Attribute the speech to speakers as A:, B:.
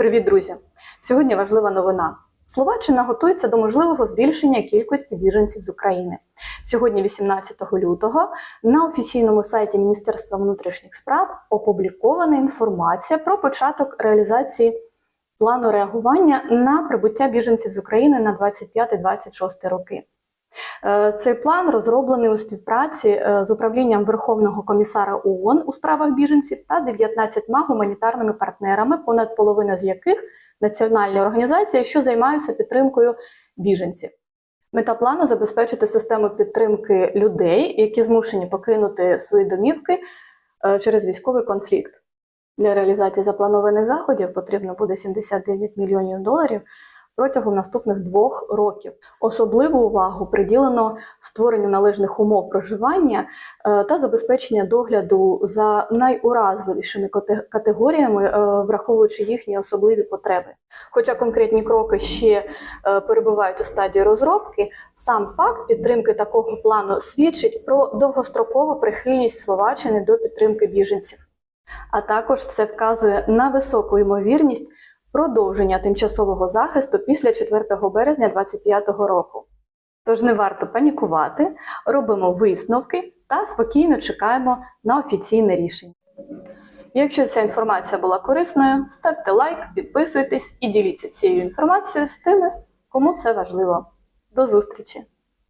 A: Привіт, друзі! Сьогодні важлива новина. Словаччина готується до можливого збільшення кількості біженців з України. Сьогодні, 18 лютого, на офіційному сайті Міністерства внутрішніх справ опублікована інформація про початок реалізації плану реагування на прибуття біженців з України на 25-26 роки. Е, Цей план розроблений у співпраці е, з управлінням Верховного комісара ООН у справах біженців та 19 гуманітарними партнерами, понад половина з яких національні організації, що займаються підтримкою біженців. Мета плану забезпечити систему підтримки людей, які змушені покинути свої домівки е, через військовий конфлікт. Для реалізації запланованих заходів потрібно буде 79 мільйонів доларів протягом наступних двох років. Особливу увагу приділено створенню належних умов проживання е, та забезпечення догляду за найуразливішими категоріями, е, враховуючи їхні особливі потреби. Хоча конкретні кроки ще е, перебувають у стадії розробки, сам факт підтримки такого плану свідчить про довгострокову прихильність Словаччини до підтримки біженців. А також це вказує на високу ймовірність продовження тимчасового захисту після 4 березня 2025 року. Тож не варто панікувати, робимо висновки та спокійно чекаємо на офіційне рішення. Якщо ця інформація була корисною, ставте лайк, підписуйтесь і діліться цією інформацією з тими, кому це важливо. До зустрічі!